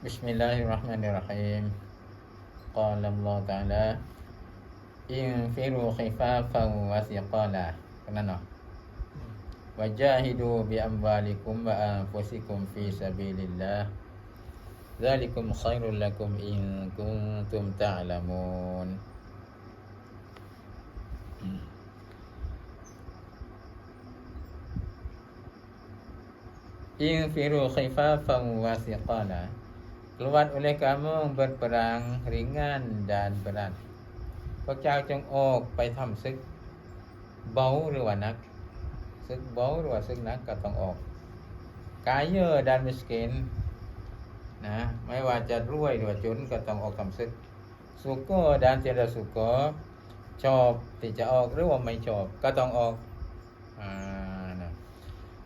بسم الله الرحمن الرحيم قال الله تعالى انفروا خفافا وثقالا وجاهدوا بأموالكم وأنفسكم في سبيل الله ذلكم خير لكم إن كنتم تعلمون انفروا خفافا وثقالا keluar oleh kamu berperang ringan dan berat พระเจ้าจงออกไปทำศึกเบาหรือว่านักศึกเบาหรือว่าศึกหนักก็ต้องออกกายเยอะดันมิสกินนะไม่ว่าจะรวยหรือว่าจนก็ต้องออกทำศึกสุกก็ดันเจรสุกก็ชอบที่จะออกหรือว่าไม่ชอบก็ต้องออกอ่านะ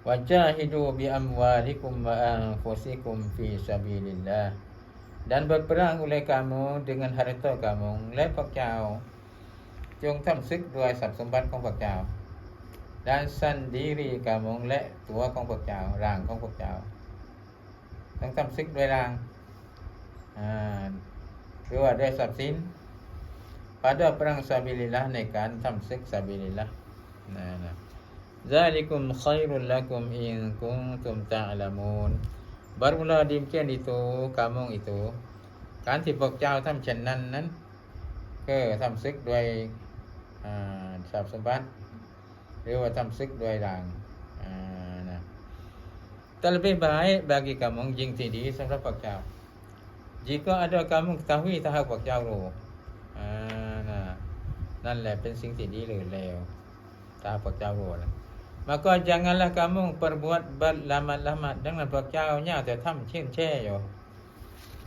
Wajahidu bi amwalikum wa anfusikum fi sabilillah dan berperang oleh kamu dengan harta kamu และพระเจ้า จงทำศึกด้วยทรัพย์สมบัติของพระเจ้าด้านสันดีรีกามงและตัวของพระเจ้าร่างของพระเจ้าต้องทำศึกด้วยร่างอ่าหรือว่าด้วยทรัพย์สิน pada perang sabilillah ในการทำศึก sabilillah นะนะ Zalikum khairul lakum in kuntum ta'lamun Barulah demikian itu kamu itu การที่พวกเจ้าทำเช่นนั้นนั้นก็ทำซึกด้วยทรัพย์สมบัติหรือว่าทำซึกด้วยรางนะ Terlebih baik bagi kamu ยิ่งที่ดีสำหรับพวกเจ้า jika ada kamu ketahui ถ้าหากพวกเจ้ารู้นะนั่นแหละเป็นสิ่งที่ดีหรือเลวถ้าพวกเจ้ารู้นะ Maka janganlah kamu perbuat berlamat-lamat dengan berkaunya atau tham chen che yo.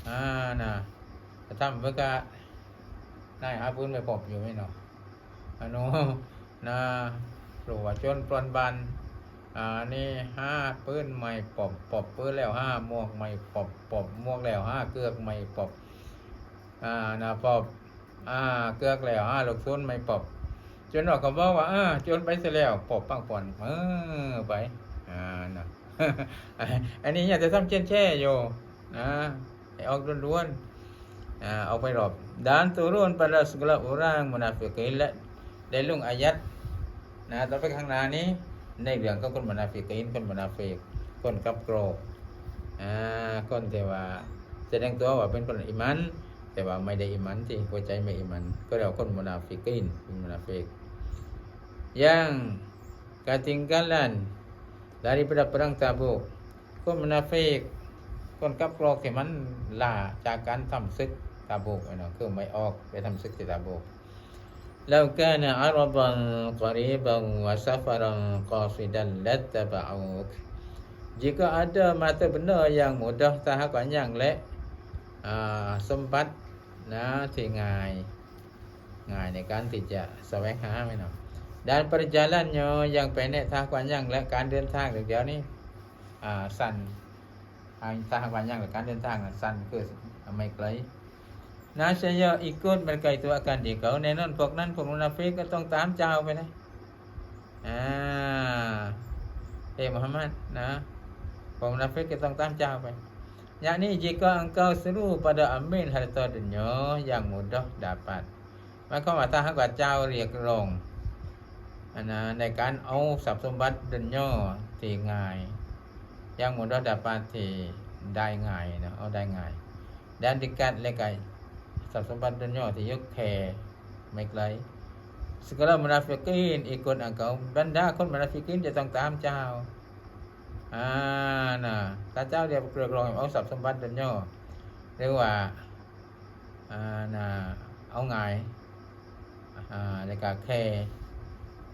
À nè. Tham với cả này há bún ไปปอบอยู่ไหมเนาะอันโนนะหลวจนปลนบัน อ่า นี่ห้าปื้นใหม่ปอบปอบปื้นแล้วห้าหมวกใหม่ปอบปอบหมวกแล้วห้าเกือกใหม่ปอบ อ่านะปอบ อ่า เกือกแล้วห้าลูกซุนใหม่ปอบ จนว่าก็บอกว่าอ่าจนไปเสียแล้วปอบปังปอนเออไปอ่านะอันนี้อยากจะทำเช่นแช่อยู่นะให้ออกล้วนๆอ่าเอาไปรอบ dan turun pada segala orang munafikin และได้ลงอายัดนะต่อไปข้างหน้านี้ ในเรื่องของคนมนาฟิกินคนมนาฟิกคนกับโกรอ่าคนที่ว่าแสดงตัวว่าเป็นคนอิมัน แต่ว่าไม่ได้อิมันที่หัวใจไม่อิมัน ก็เรียกคนมุนาฟิกินเป็นมุนาฟิก yang ketinggalan daripada perang Tabuk คนมุนาฟิกคนกับโกรธที่มันลาจากการทำศึกตาบุกเนาะคือไม่ออกไปทำศึกที่ตาบุก لو كان عرضا قريبا وسفرا قاصدا لاتبعوك jika ada mata benda yang mudah tahap panjang นะที่ง่ายง่ายในการ tidak seweng ha minum dan perjalanannya yang pendek tah และการเดินทางเดี๋ยวนี้สั้นทางทางวันยังและการเดินทางสั้นคือไม่ไกลนาเชยอีกคนเป็นไกลตัวอาการดีเขาในนั้นพวกนั้นพวกมุนาฟิกก็ต้องตามเจ้าไปนะอ่าเอมุฮัมมัดนะพวกมุนาฟิกก็ต้องตามเจ้าไป yakni jika engkau seru pada ambil harta dunia yang mudah dapat หมายความว่าถ้าหากว่าเจ้าเรียกร้องนะในการเอาทรัพย์สมบัติดุนยอที่ง่าย yang mudah dapat ที่ได้ง่ายนะเอาได้ง่าย dan dekat lekai ทรัพย์สมบัติดุนยอที่ยกแค่ไม่ไกล segala munafikin ikut engkau บรรดาคนมุนาฟิกินจะต้องตามเจ้าอ่าน เจ้าเรียกเกลือกรองเอาทรัพย์สมบัติดุนย่อเรียกว่าอ่านะเอาไงอ่าในการแค่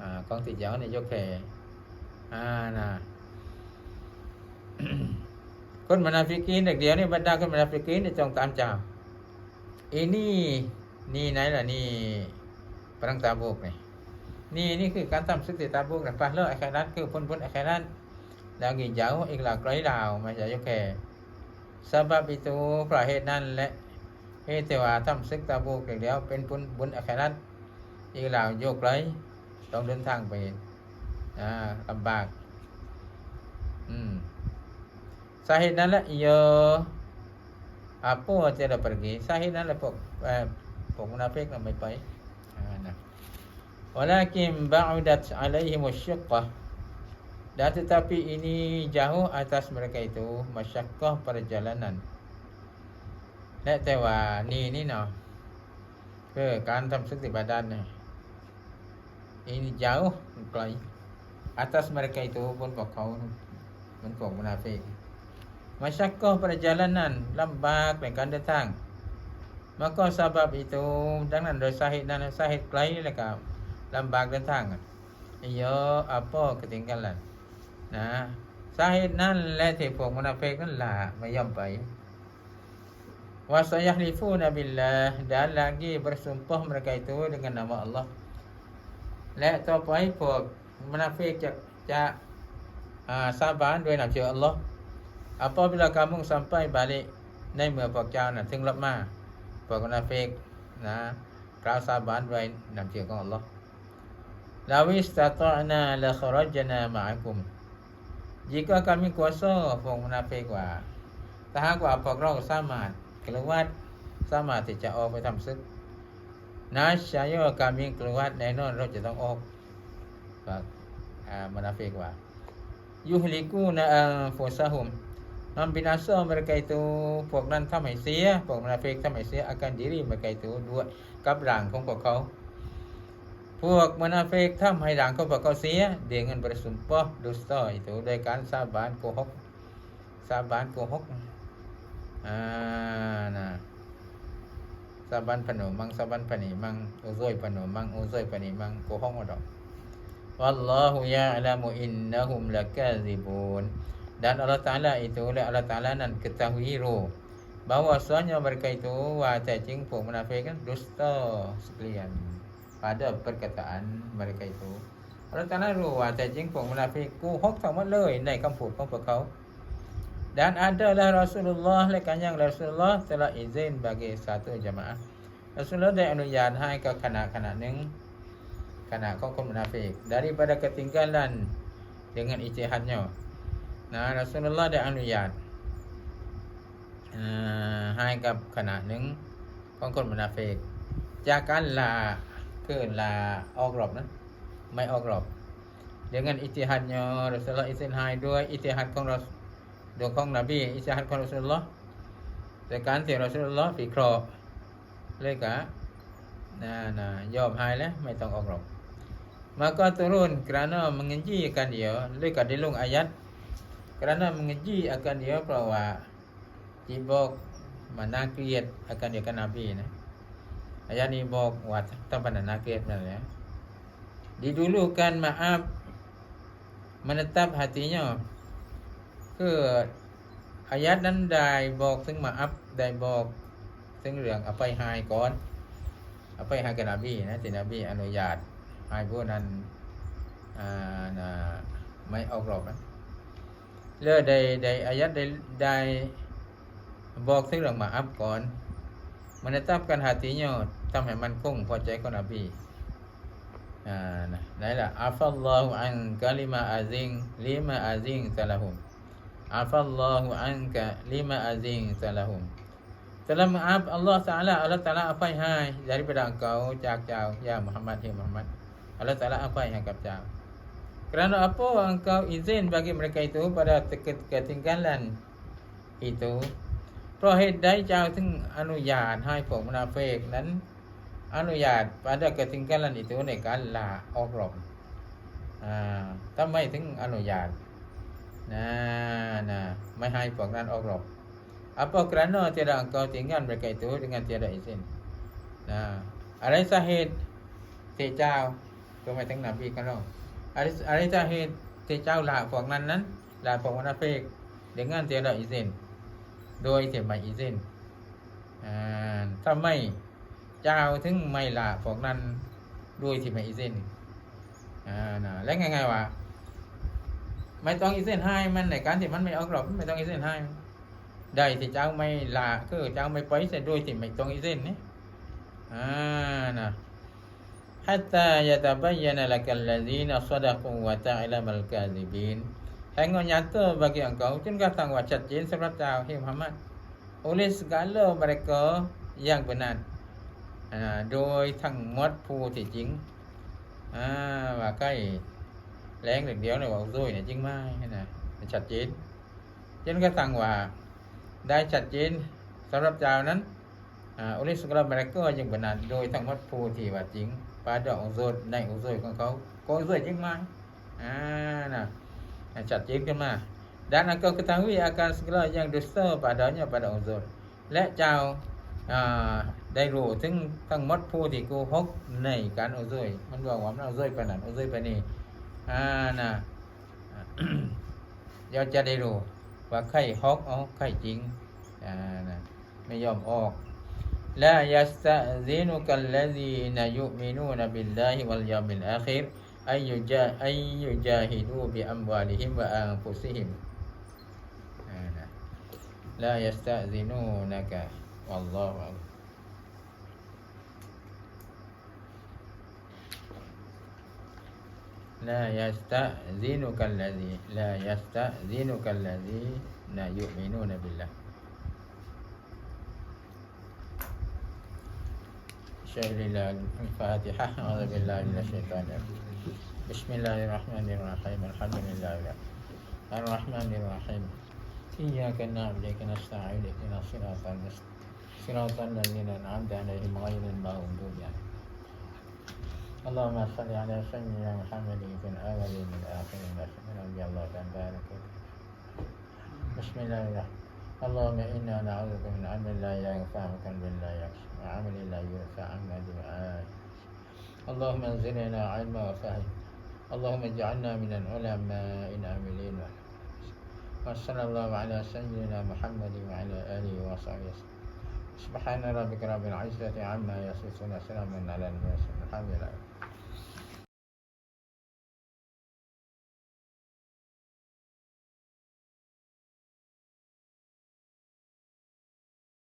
อ่าของที่เจ้าในยกแค่อ่านะคนมุนาฟิกินเด็กเดียวนี่บรรดาคนมุนาฟิกินจะต้องตามเจ้า ini นี่ไหนล่ะนี่ปรังตาบุกนี่นี่นี่คือการทำศึกติตาบุกนะปะเลอะไอ้แค่นั้นคือพ้นพ้นไอ้แค่นั้น แล้วกินเจ้าอีกหลักไร้ดาวมาจะกยกแก่สัพปิตูพระเหตุนั่นและเอเตวาทำศึกตาบูกเดียวเป็นปุญบุญอัคนัตอีกหลาวโยกไร้ต้องเดินทางไปลำบาก อืมสาเหตุนั้นละโยอาปูเจริญปรกีสาเหตุนั้นละพวกพวกนาเพกเราไม่ไปนะ ولكن بعدت عليهم الشقة dan tetapi ini jauh atas mereka itu masyakkah perjalanan Nak tahu ni ni no คือการทำศึกษาบาดานเนี่ย ini jauh kelai atas mereka itu pun kau mentok munafik Masyakoh perjalanan lambak dan kan datang Maka sebab itu Jangan ada sahid dan sahid kelai leka lambak datang Iyo apa ketinggalan นะสาเหตุนั่นและที่พวกมนาเฟกนั่นละไม่ยอมไปวาสยาลิฟูนบิลลาดานล lagi bersumpah mereka itu dengan nama Allah และต่อไปพวกมนาเฟกจะจะสาบานด้วยนามชื่ออัลลอฮ์ apabila kamu sampai balik ในเมื่อพวกเจ้านะถึงรับมาพวกมนาเฟกนะกล่าวสาบานด้วยนามชื่อของอัลลอฮ์ลาวิสตาตอนาละขรจนามาอักุม jika kami kuasa orang munafik ว่าแต่หากว่าพวกเราสามารถกลัวัดสามารถที่จะออกไปทำศึกนาชายกามิกลัวัดแน่นอนเราจะต้องออกก็อ่ามุนาฟิกว่ายุฮลิกูนะอัลฟุซาฮุมนำบินาซอ mereka itu พวกนั้นทำให้เสียพวกมุนาฟิกทำให้เสียอาการดีริ mereka itu ด้วยกับร่างของพวกเขา พวกมนาเฟกทำให้ด่างก็ประกอบเสีย เดียงเงินประสุมปอดุสต่อยถูกโดยการสาบานโกหกสาบานโกหกอ่านะสาบานผนมังสาบานผนีมังอุซุยผนมังอุซุยผนีมังโกหกมาดอกวัลลอฮุยะละมุอินนะฮุมละกาซิบูน dan Allah Ta'ala itu oleh Allah Ta'ala dan ketahui roh bahwasanya mereka itu wajah jengpung menafikan dusta sekalian pada perkataan mereka itu Allah Taala ro wa cacing pun munafik ku hok ทั้งหมดเลยในคำพูดของพวกเขา dan adalah Rasulullah lekan yang Rasulullah telah izin bagi satu jamaah Rasulullah ได้อนุญาตให้กับขณะขณะหนึ่งขณะของคนมุนาฟิก daripada ketinggalan dengan ijtihadnya nah Rasulullah ได้อนุญาตให้กับขณะหนึ่งของคนมุนาฟิกจากการลา คือลาออกรบนะไม่ออกรบ dengan ijtihadnya Rasulullah izin ให้ด้วย ijtihad ของเราดวงของนบีอิจฮัดของรัสุลลอแต่การที่รัสุลลอฮ์ฟิเคราะห์เลยกะนะนะยอมหายแล้วไม่ต้องออกหรอก maka turun kerana mengenji akan dia leka dilung ayat kerana mengenji akan dia เพราะว่าที่บอกมันน่าเกลียดอาการเดียวกันนบีนะอายะนี้บอกว่าต้องปนน่าเกลียดนั่นแหละ ยัดนั้นได้บอกถึงมาอัพได้บอกถึงเรื่องอภัยหายก่อนอภัยหายกับนบีนะที่นบีอนุญาตให้พวกนั้นอ่านะไม่ออกรอบนะเลือได้ได้อายัดได้ได้บอกถึงเรื่องมาอัพก่อน มันจะตับกันหาติโยชน์ทำให้มันคงพอใจก็นบีอ่านะไหนล่ะอัฟลลอฮฺอันกะลิมาอาซิงลิมาอาซิงซาลาฮุมอัฟลลอฮฺอันกะลิมาอาซิงซาลาฮุมซะละมอับอัลลอฮ์ซะละอัลลอฮ์ตะละอภัยให้อย่ากด้ไปดังเขาจากเจ้ายามุฮัมมัดเฮมุฮัมมัดอัลลอฮ์ตะละอัฟัยให้กับเจ้า Kerana apa engkau izin bagi mereka itu pada ketinggalan itu พราะเหตุใดเจ้าถึงอนุญาตให้พวกมนาเฟกนั้น อนุญาตปาดกถึงการนอิตัวในการลาออกหลบถ้าไม่ถึงอนุญาตนะนะไม่ให้พวกนั้นออกหลบอัปกรณอจะรังกอถึงงานประกายตัวงานเจริญส้นนะอะไรสาเหตุเตเจ้าก็ไม่ถึงนำพีกันหรอกอะไรอะไรสาเหตุเตเจ้าลาพวกนั้นนั้นลาพวกมนาเฟกเดี๋ยงานเจริญส้น โดยที่ไม่ izin อ่าถ้าไม่เจ้าถึงไม่ลาพวกนั้นด้วยที่ไม่ izin อ่านะแล้วไงไงวะไม่ต้องอีเส้นให้มันในการที่มันไม่ออกหรอกไม่ต้องอีเส้นให้ได้ที่เจ้าไม่ลาคือเจ้าไม่ไปเส้นด้วยที่ไม่ต้องอีเส้นนี่อ่านะ hatta yatabayyana lakal ladzina sadaqu wa ta'lamal kadhibin ให้เงินยันตอร์บางอย่างเขาจนกระทั่งว่าชัดเจนสำหรับเจ้าเฮมุฮัมมัด oleh segala mereka yang benar ha, โดยทั้งมดผู้ที่จริงอ่าว่าใกล้แรงเด็กเดียวเลยว่าด้วยเนี่ยจริงไหมนะมันชัดเจนฉะนั้นก็สั่งว่าได้ชัดเจนสำหรับเจ้านั้นอ่า oleh segala mereka yang benar โดยทั้งมดผู้ที่ว่าจริง pada uzur ใน uzur ของเขาก็ uzur จริงไหมอ่านะ จัดเย็บขึ้นมา dan engkau ketahui akan segala yang dusta padanya pada uzur และเจ้าได้รู้ถึงทั้งมดผู้ที่โกหกในการอุซุยมันบอกว่ามันอุซุยไปนั่นอุซุยไปนี่อ่านะเดี๋ยวจะได้รู้ว่าไข่ฮอกเอาไข่จริงอ่านะไม่ยอมออกและยาสตซีนุกัลลซีนายุมินูนบิลลาฮิวัลยามิลอาคิร ayyuja ayyujahidu bi amwalihim wa anfusihim. Ha, la yasta'zinunaka. Wallahu a'lam. La yasta'zinuka allazi la yasta'zinuka allazi la yu'minuna billah. Syahrul Al-Fatihah Alhamdulillah Al-Fatihah بسم الله الرحمن الرحيم الحمد لله الرحمن الرحيم إياك نعبد وإياك نستعين اهدنا الصراط المستقيم صراط الذين أنعمت عليهم غير المغضوب عليهم اللهم صل على سيدنا محمد في الأولين والآخرين وسلم رضي الله تعالى بسم الله الرحمن اللهم إنا نعوذ بك من علم لا ينفع وقلب لا يخشى وعمل لا يرفع عنا دعاء اللهم انزلنا علما وفهم اللهم اجعلنا من العلماء العاملين. وصلى الله على سيدنا محمد وعلى آله وصحبه وسلم. سبحان ربك رب العزة عما يصفون وسلام على المرسلين. الحمد لله.